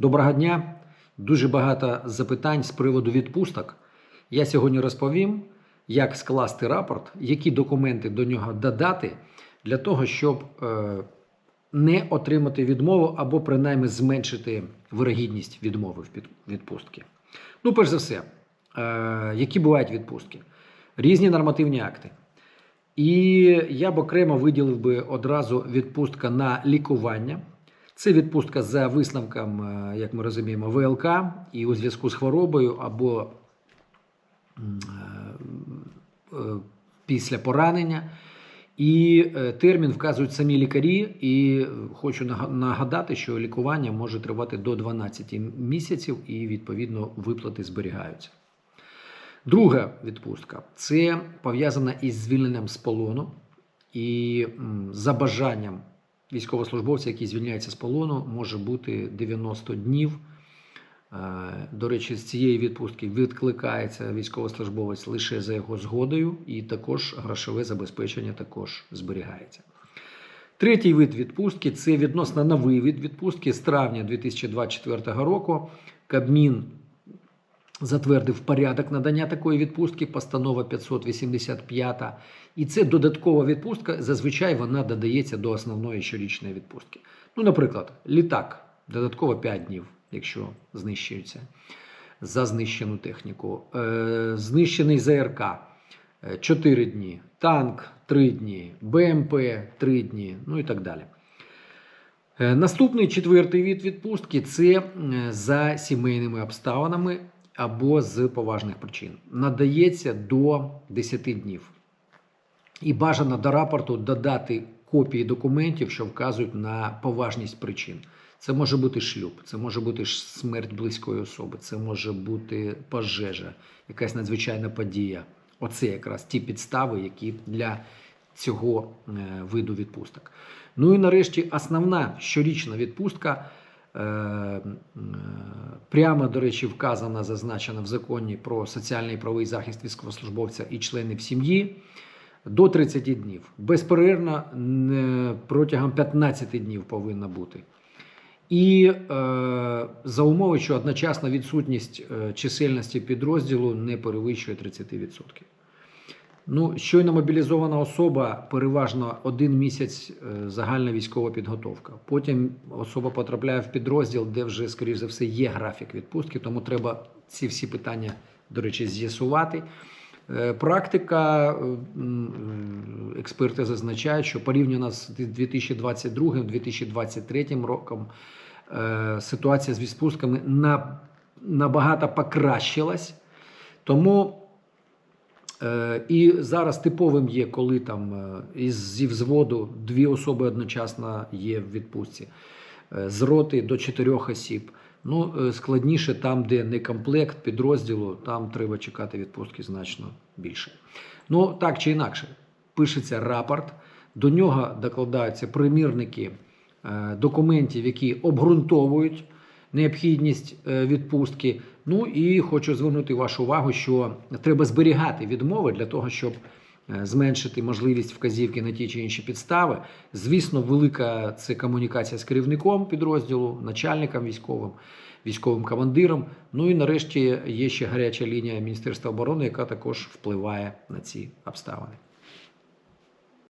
Доброго дня. Дуже багато запитань з приводу відпусток. Я сьогодні розповім, як скласти рапорт, які документи до нього додати для того, щоб е, не отримати відмову або принаймні зменшити вирогідність відмови в відпустки. Ну, перш за все, е, які бувають відпустки? Різні нормативні акти. І я б окремо виділив би одразу відпустка на лікування. Це відпустка за висновком, е, як ми розуміємо, ВЛК і у зв'язку з хворобою або е, е, після поранення. І термін вказують самі лікарі. І хочу нагадати, що лікування може тривати до 12 місяців, і відповідно виплати зберігаються. Друга відпустка це пов'язана із звільненням з полону і за бажанням військовослужбовця, який звільняється з полону, може бути 90 днів. Е, До речі, з цієї відпустки відкликається військовослужбовець лише за його згодою, і також грошове забезпечення також зберігається. Третій вид відпустки це відносно новий вид відпустки з травня 2024 року. Кабмін затвердив порядок надання такої відпустки, постанова 585. І це додаткова відпустка. Зазвичай вона додається до основної щорічної відпустки. Ну, наприклад, літак додатково 5 днів, якщо знищується за знищену техніку. Е, знищений ЗРК 4 дні, танк 3 дні, БМП 3 дні, ну і так далі. Е, Наступний четвертий від відпустки це е, за сімейними обставинами або з поважних причин. Надається до 10 днів. І бажано до рапорту додати копії документів, що вказують на поважність причин. Це може бути шлюб, це може бути смерть близької особи, це може бути пожежа, якась надзвичайна подія. Оце якраз ті підстави, які для цього е, виду відпусток. Ну і нарешті основна щорічна відпустка. Е, е, Прямо, до речі, вказана, зазначена в законі про соціальний і правовий захист військовослужбовця і членів сім'ї до 30 днів. Безперервно протягом 15 днів повинна бути. І е, за умови, що одночасна відсутність е, чисельності підрозділу не перевищує 30%. Ну, щойно мобілізована особа переважно один місяць е, загальна військова підготовка. Потім особа потрапляє в підрозділ, де вже, скоріш за все, є графік відпустки, тому треба ці всі питання, до речі, з'ясувати. Е, Практика е, експерти зазначають, що порівняно з 2022-2023 роком ситуація з відпустками на, набагато покращилась. Тому І зараз типовим є, коли там е, із зі взводу дві особи одночасно є в відпустці, Е, з роти до чотирьох осіб. Ну, е, складніше там, де не комплект підрозділу, там треба чекати відпустки значно більше. Ну, так чи інакше, пишеться рапорт, до нього докладаються примірники е, документів, які обґрунтовують необхідність е, відпустки. Ну і хочу звернути вашу увагу, що треба зберігати відмови для того, щоб е, зменшити можливість вказівки на ті чи інші підстави. Звісно, велика це комунікація з керівником підрозділу, начальником військовим, військовим командиром. Ну і нарешті є ще гаряча лінія Міністерства оборони, яка також впливає на ці обставини.